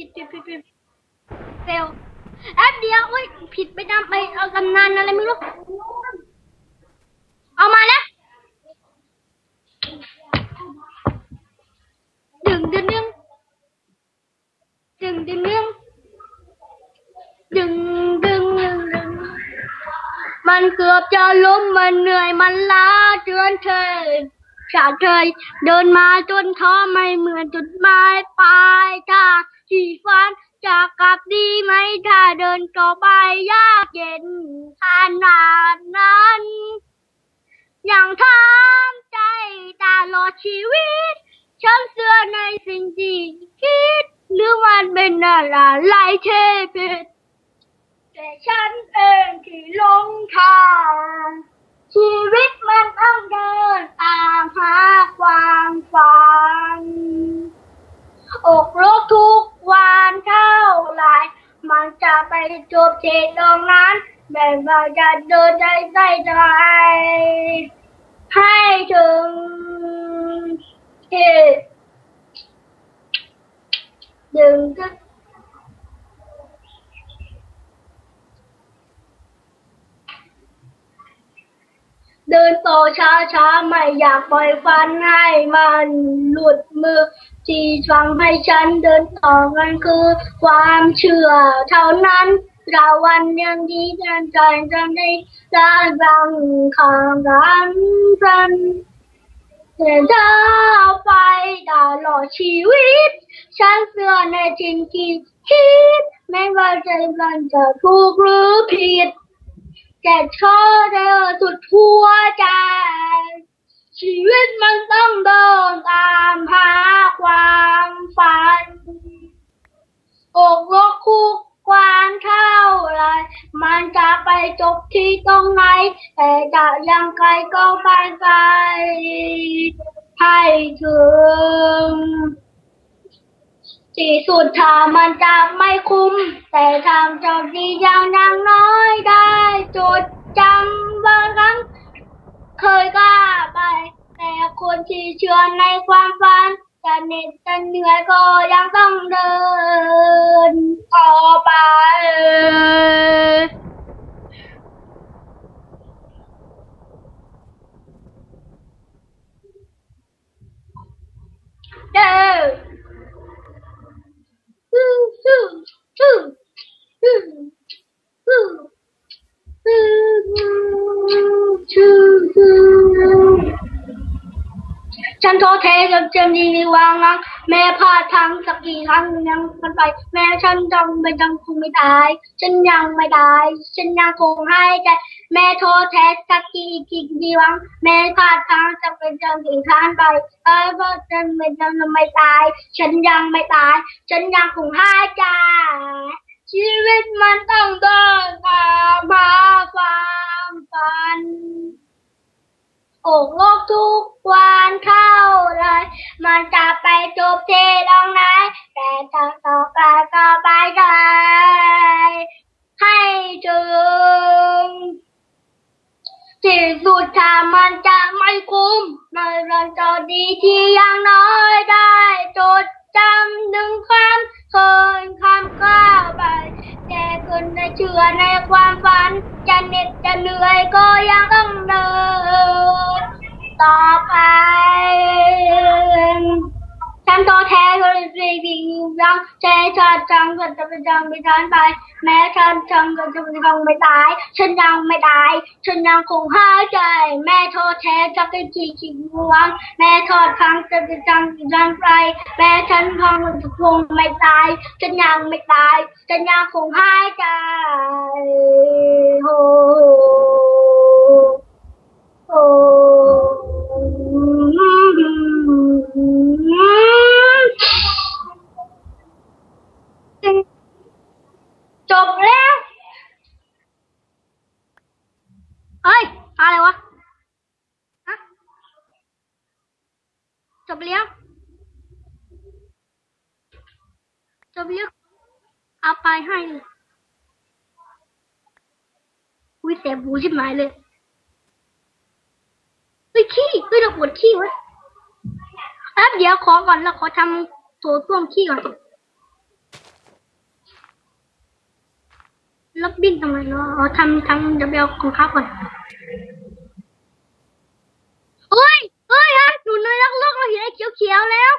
ผิดผิดผิดผิดเฟลแอปเดียวอุ้ยผิดไปนำไปเอาตำนานอะไรไม่รู้ เอามาแล้วดึงดึงดึงดึงดึงดึงดึงดึงดึงดึงมันเกือบจะล้มมันเหนื่อยมันล้าเจือนเธอจากเธอเดินมาจนท้อไม่เหมือนจุดหมายปลายทาง ที่ฝันจะกลับดีไหมถ้าเดินต่อไปยากเย็นขนาดนั้น อย่างทำใจตลอดชีวิต ฉันเชื่อในสิ่งที่คิด หรือมันเป็นอะไรเทผิดแต่ฉันเองที่ลงทางชีวิตมันต้องเดินตามหาความฝันอกรกทุก ไปจบที่ตรงนั้นแบบว่าจะเดินใจใจใจให้ถึงที่ดึงก็ เดินต่อช้าช้าไม่อยากปล่อยฟันให้มันหลุดมือ ที่ฟังให้ฉันเดินต่อกันคือ ความเชื่อเท่านั้นเราวันยังดีกันใจจะได้การบังข้างกันกันแต่ถ้าไปตลอดชีวิต ฉันเชื่อในสิ่งที่คิดไม่ว่าใจมันจะถูกหรือผิด แต่เธอเธอสุดหัวใจ ชีวิตมันต้องเดินตามหาความฝันอกรกคุกควานเท่าไร มันจะไปจบที่ตรงไหน แต่จะยังไกลก็ไปไกลให้ถึงที่สุดถ้ามันจะไม่คุ้ม แต่ทางจ้าดีย่าง buồn chỉ trường này quan phan cả nên chân người cô đang vâng tông đơn. Ô bà ơi. ฉันท้อแท้จนเจมดีวางรักแม่พลาดทางสักกี่ครั้งยังมันไป แม่ฉันจังไม่จังคงไม่ตาย ฉันยังไม่ตาย ฉันยังคงให้ใจ แม่ท้อแท้สักกี่กี่กี่วังแม่พลาดทางจะเป็นจังกี่ครั้งไปเอ้ยว่าฉันไม่จังไม่ตาย ฉันยังไม่ตาย ฉันยังคงให้ใจชีวิตมันต้องเดินตามหาความฝันโอกโล จะไปจบที่ตรงไหนแต่จะต่อไปก็ไปได้ให้ถึงที่สุดถ้ามันจะไม่คุ้มไม่รันจะดีที่ยังน้อยได้จดจำหนึ่งคำเคยคำกล้าวไปแต่คนในเชื่อในความฝัน จะเหน็ดจะเหนื่อยก็ยังต้องเดินต่อไป ฉันท้อแท้ก็เลยรีบยังใจฉันจังก็จะไปจังไปทันไป แม้ฉันจังก็จะไปจังไม่ตาย ฉันยังไม่ตาย ฉันยังคงหายใจ แม่ท้อแท้จะไปจีจีวังแม่ทอดพังจะไปจังจังไปแม่ฉันพังจะคงไม่ตาย ฉันยังไม่ตาย ฉันยังคงหายใจ บเลี้ยงจบเลี้ยเอาไปให้เลยอุ้ยแต่บูชิบหายเลยเฮ้ขี้เฮ้ยราปวดขี้วะแป๊บเดี๋ยวขอก่อนแล้วขอทำโถส้วมขี้ก่อนแล้วบินทำไมเนาะทำทำดี๋ยวเอาของข้าก่อน เขียวแล้ว